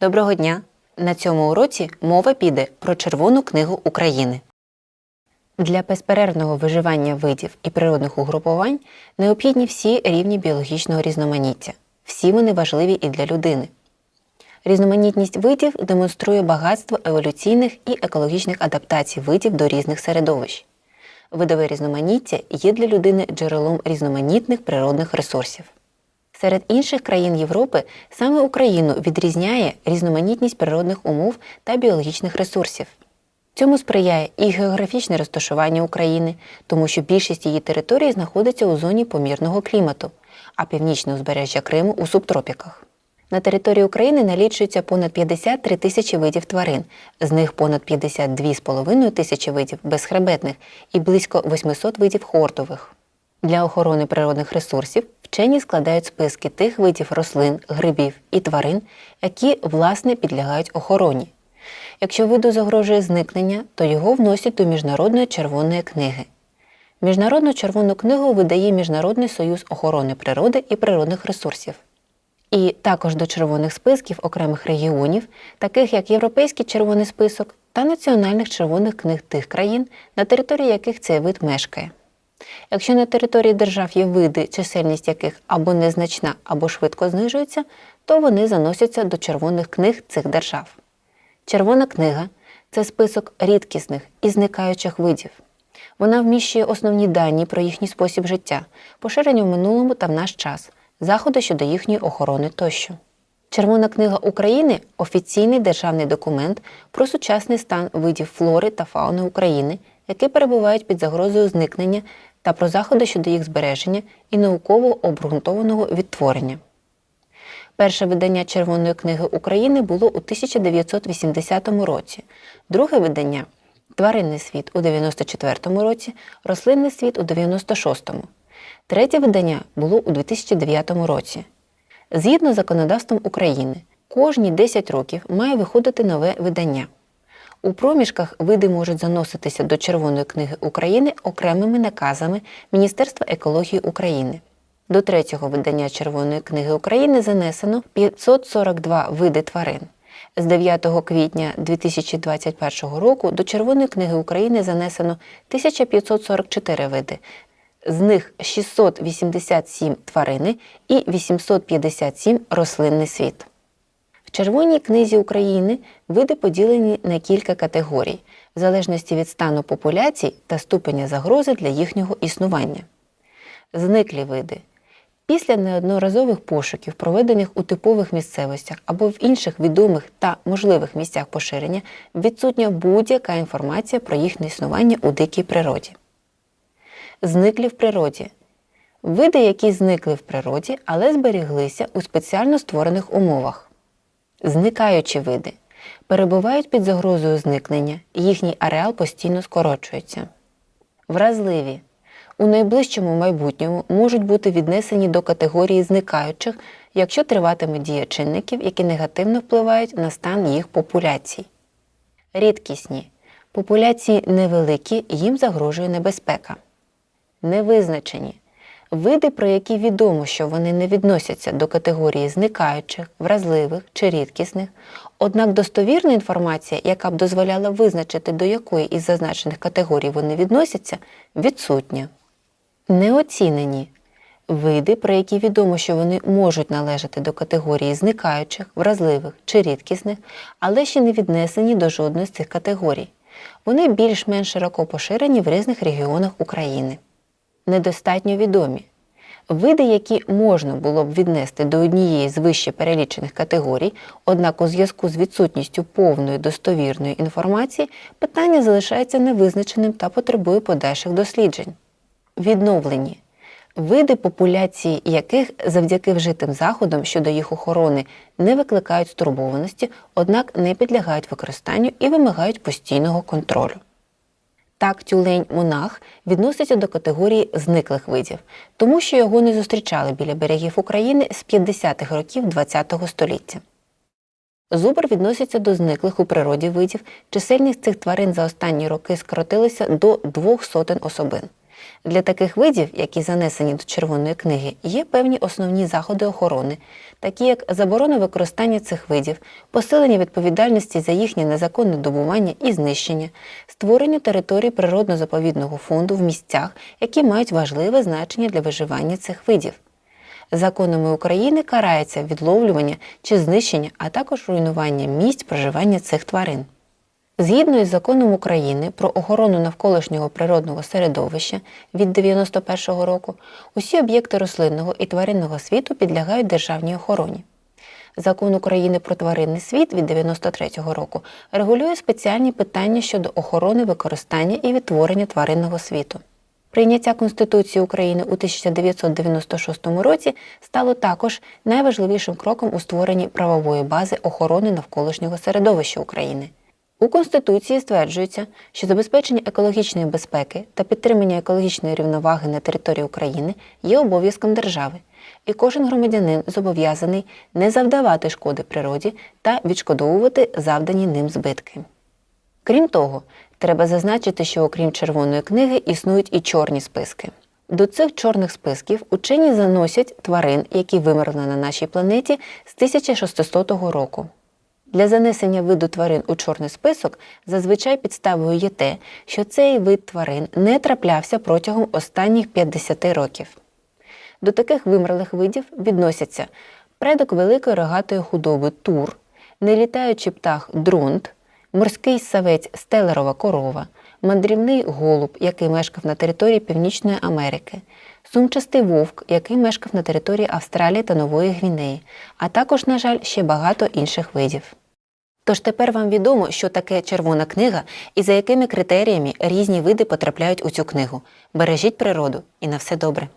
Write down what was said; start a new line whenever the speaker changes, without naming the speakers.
Доброго дня! На цьому уроці мова піде про Червону книгу України. Для безперервного виживання видів і природних угрупувань необхідні всі рівні біологічного різноманіття. Всі вони важливі і для людини. Різноманітність видів демонструє багатство еволюційних і екологічних адаптацій видів до різних середовищ. Видове різноманіття є для людини джерелом різноманітних природних ресурсів. Серед інших країн Європи саме Україну відрізняє різноманітність природних умов та біологічних ресурсів. Цьому сприяє і географічне розташування України, тому що більшість її території знаходиться у зоні помірного клімату, а північне узбережжя Криму у субтропіках. На території України налічується понад 53 тисячі видів тварин, з них понад 52,5 тисячі видів безхребетних і близько 800 видів хортових. Для охорони природних ресурсів вчені складають списки тих видів рослин, грибів і тварин, які власне підлягають охороні. Якщо виду загрожує зникнення, то його вносять до Міжнародної червоної книги. Міжнародну червону книгу видає Міжнародний союз охорони природи і природних ресурсів. І також до червоних списків окремих регіонів, таких як Європейський червоний список та національних червоних книг тих країн, на території яких цей вид мешкає. Якщо на території держав є види, чисельність яких або незначна, або швидко знижується, то вони заносяться до червоних книг цих держав. Червона книга це список рідкісних і зникаючих видів. Вона вміщує основні дані про їхній спосіб життя, поширені в минулому та в наш час, заходи щодо їхньої охорони тощо. Червона книга України офіційний державний документ про сучасний стан видів флори та фауни України, які перебувають під загрозою зникнення та про заходи щодо їх збереження і науково обґрунтованого відтворення. Перше видання Червоної книги України було у 1980 році, друге видання Тваринний світ у 94 році, Рослинний світ у 96-му. Третє видання було у 2009 році. Згідно з законодавством України, кожні 10 років має виходити нове видання. У проміжках види можуть заноситися до Червоної книги України окремими наказами Міністерства екології України. До третього видання Червоної книги України занесено 542 види тварин. З 9 квітня 2021 року до Червоної книги України занесено 1544 види, з них 687 тварини і 857 рослинний світ. В Червоній книзі України види поділені на кілька категорій, в залежності від стану популяцій та ступеня загрози для їхнього існування. Зниклі види. Після неодноразових пошуків, проведених у типових місцевостях або в інших відомих та можливих місцях поширення, відсутня будь-яка інформація про їхнє існування у дикій природі. Зниклі в природі. Види, які зникли в природі, але зберіглися у спеціально створених умовах. Зникаючі види перебувають під загрозою зникнення, їхній ареал постійно скорочується. Вразливі у найближчому майбутньому можуть бути віднесені до категорії зникаючих, якщо триватиме дія чинників, які негативно впливають на стан їх популяцій. Рідкісні популяції невеликі, їм загрожує небезпека. Невизначені види, про які відомо, що вони не відносяться до категорії зникаючих, вразливих чи рідкісних, однак достовірна інформація, яка б дозволяла визначити, до якої із зазначених категорій вони відносяться, відсутня. Неоцінені види, про які відомо, що вони можуть належати до категорії зникаючих, вразливих чи рідкісних, але ще не віднесені до жодної з цих категорій. Вони більш-менш широко поширені в різних регіонах України. Недостатньо відомі. Види, які можна було б віднести до однієї з вище перелічених категорій, однак у зв'язку з відсутністю повної достовірної інформації, питання залишається невизначеним та потребує подальших досліджень. Відновлені види популяції яких завдяки вжитим заходам щодо їх охорони не викликають стурбованості, однак не підлягають використанню і вимагають постійного контролю. Так, тюлень монах відноситься до категорії зниклих видів, тому що його не зустрічали біля берегів України з 50-х років ХХ століття. Зубр відноситься до зниклих у природі видів, чисельність цих тварин за останні роки скоротилася до двох сотень особин. Для таких видів, які занесені до червоної книги, є певні основні заходи охорони, такі як заборона використання цих видів, посилення відповідальності за їхнє незаконне добування і знищення, створення територій природно-заповідного фонду в місцях, які мають важливе значення для виживання цих видів. Законами України карається відловлювання чи знищення, а також руйнування місць проживання цих тварин. Згідно із законом України про охорону навколишнього природного середовища від 91-го року, усі об'єкти рослинного і тваринного світу підлягають державній охороні. Закон України про тваринний світ від 93-го року регулює спеціальні питання щодо охорони використання і відтворення тваринного світу. Прийняття Конституції України у 1996 році стало також найважливішим кроком у створенні правової бази охорони навколишнього середовища України. У Конституції стверджується, що забезпечення екологічної безпеки та підтримання екологічної рівноваги на території України є обов'язком держави, і кожен громадянин зобов'язаний не завдавати шкоди природі та відшкодовувати завдані ним збитки. Крім того, треба зазначити, що окрім червоної книги існують і чорні списки. До цих чорних списків учені заносять тварин, які вимерли на нашій планеті з 1600 року. Для занесення виду тварин у чорний список зазвичай підставою є те, що цей вид тварин не траплявся протягом останніх 50 років. До таких вимерлих видів відносяться предок великої рогатої худоби тур, нелітаючий птах друнт, морський савець стелерова корова, мандрівний голуб, який мешкав на території Північної Америки, сумчастий вовк, який мешкав на території Австралії та Нової Гвінеї, а також, на жаль, ще багато інших видів. Тож тепер вам відомо, що таке червона книга і за якими критеріями різні види потрапляють у цю книгу. Бережіть природу і на все добре.